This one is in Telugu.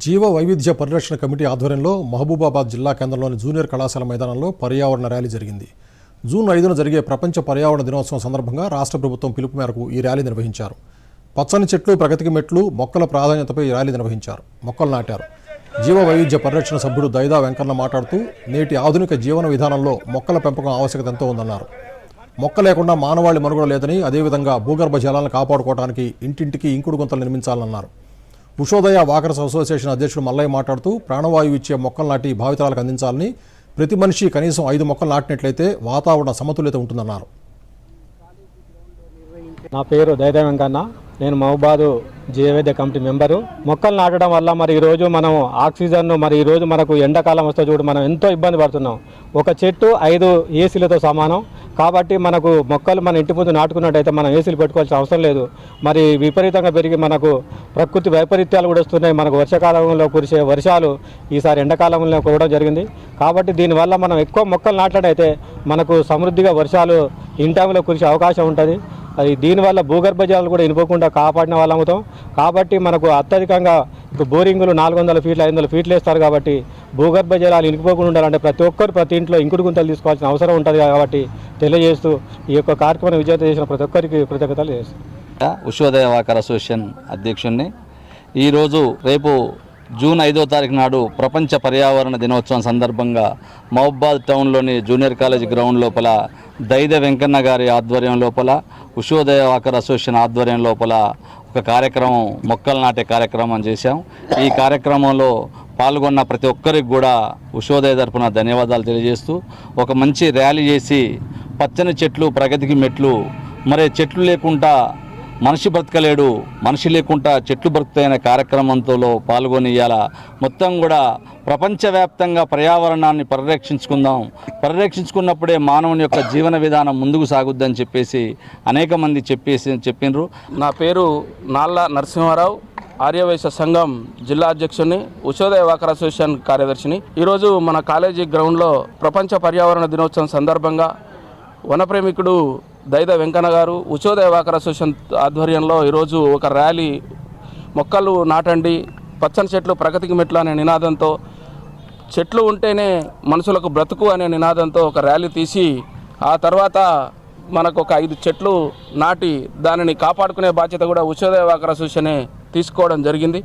జీవ వైవిధ్య పరిరక్షణ కమిటీ ఆధ్వర్యంలో మహబూబాబాద్ జిల్లా కేంద్రంలోని జూనియర్ కళాశాల మైదానంలో పర్యావరణ ర్యాలీ జరిగింది. జూన్ ఐదున జరిగే ప్రపంచ పర్యావరణ దినోత్సవం సందర్భంగా రాష్ట్ర ప్రభుత్వం పిలుపు మేరకు ఈ ర్యాలీ నిర్వహించారు. పచ్చని చెట్లు ప్రగతికి మెట్లు మొక్కల ప్రాధాన్యతపై ఈ ర్యాలీ నిర్వహించారు. మొక్కలు నాటారు. జీవ వైవిధ్య పరిరక్షణ సభ్యుడు దైదా వెంకన్న మాట్లాడుతూ నేటి ఆధునిక జీవన విధానంలో మొక్కల పెంపకం ఆవశ్యకత ఎంతో ఉందన్నారు. మొక్క లేకుండా మానవాళి మనుగడ లేదని అదేవిధంగా భూగర్భ జలాలను కాపాడుకోవడానికి ఇంటింటికి ఇంకుడు గుంతలు నిర్మించాలన్నారు. ఉషోదయ వాకర్స్ అసోసియేషన్ అధ్యక్షుడు మల్లయ్య మాట్లాడుతూ ప్రాణవాయువు ఇచ్చే మొక్కలు నాటి భావితరాలకు అందించాలని ప్రతి మనిషి కనీసం ఐదు మొక్కలు నాటినట్లయితే వాతావరణ సమతుల్యత ఉంటుందన్నారు. నా పేరు దైదా వెంకన్న. నేను మహబాదు జీవవైద్య కమిటీ మెంబరు. మొక్కలు నాటడం వల్ల మరి ఈరోజు మనం ఆక్సిజన్ మరి ఈరోజు మనకు ఎండాకాలం వస్తే చూడు మనం ఎంతో ఇబ్బంది పడుతున్నాం. ఒక చెట్టు ఐదు ఏసీలతో సమానం. కాబట్టి మనకు మొక్కలు మన ఇంటి ముందు నాటుకున్నట్టయితే మనం ఏసీలు పెట్టుకోవాల్సిన అవసరం లేదు. మరి విపరీతంగా పెరిగి మనకు ప్రకృతి వైపరీత్యాలు కూడా వస్తున్నాయి. మనకు వర్షాకాలంలో కురిసే వర్షాలు ఈసారి ఎండాకాలంలో కూడా జరిగింది. కాబట్టి దీనివల్ల మనం ఎక్కువ మొక్కలు నాటినట్టయితే మనకు సమృద్ధిగా వర్షాలు ఇన్ టైంలో కురిసే అవకాశం ఉంటుంది. అది దీనివల్ల భూగర్భ జలాలు కూడా ఇనుకోకుండా కాపాడిన వాళ్ళం అవుతాం. కాబట్టి మనకు అత్యధికంగా ఇప్పుడు బోరింగులు నాలుగు వందల ఫీట్లు ఐదు వందల ఫీట్లు వేస్తారు కాబట్టి భూగర్భ జలాలు ఇనికిపోకుండా ఉండాలంటే ప్రతి ఒక్కరు ప్రతి ఇంట్లో ఇంకుడు గుంతలు తీసుకోవాల్సిన అవసరం ఉంటుంది కాబట్టి తెలియజేస్తూ ఈ యొక్క కార్యక్రమం విజేత చేసిన ప్రతి ఒక్కరికి కృతజ్ఞతలు చేస్తాను ఉషోదయ వాకర్ అసోసియేషన్ అధ్యక్షుడిని ఈరోజు రేపు జూన్ ఐదో తారీఖు నాడు ప్రపంచ పర్యావరణ దినోత్సవం సందర్భంగా మహబాద్ టౌన్లోని జూనియర్ కాలేజ్ గ్రౌండ్ లోపల దైద వెంకన్న గారి ఆధ్వర్యం లోపల ఉషోదయ వాకర్ అసోసియేషన్ ఆధ్వర్యం లోపల ఒక కార్యక్రమం మొక్కలు నాటే కార్యక్రమం చేశాం. ఈ కార్యక్రమంలో పాల్గొన్న ప్రతి ఒక్కరికి కూడా ఉషోదయ తరపున ధన్యవాదాలు తెలియజేస్తూ ఒక మంచి ర్యాలీ చేసి పచ్చని చెట్లు ప్రగతికి మెట్లు. మరి చెట్లు లేకుండా మనిషి బ్రతకలేడు. మనిషి లేకుండా చెట్లు బ్రతుకుతాయనే కార్యక్రమంతో పాల్గొని ఇవాళ మొత్తం కూడా ప్రపంచవ్యాప్తంగా పర్యావరణాన్ని పరిరక్షించుకుందాం. పరిరక్షించుకున్నప్పుడే మానవుని యొక్క జీవన విధానం ముందుకు సాగుద్దని చెప్పేసి అనేక మంది చెప్పేసి చెప్పిండ్రు నా పేరు నాళ్ళ నరసింహారావు ఆర్యవైశ్య సంఘం జిల్లా అధ్యక్షుడిని ఉషోదయ వాకర్ అసోసియేషన్ కార్యదర్శిని. ఈరోజు మన కాలేజీ గ్రౌండ్లో ప్రపంచ పర్యావరణ దినోత్సవం సందర్భంగా వనప్రేమికుడు దైద వెంకన్న గారు ఉచోదయ వాకర్ అసోసియేషన్ ఆధ్వర్యంలో ఈరోజు ఒక ర్యాలీ మొక్కలు నాటండి. పచ్చని చెట్లు ప్రగతికి మెట్లు అనే నినాదంతో చెట్లు ఉంటేనే మనుషులకు బ్రతుకు అనే నినాదంతో ఒక ర్యాలీ తీసి ఆ తర్వాత మనకు ఒక ఐదు చెట్లు నాటి దానిని కాపాడుకునే బాధ్యత కూడా ఉషోదయ వాకర్ అసోసియేషనే తీసుకోవడం జరిగింది.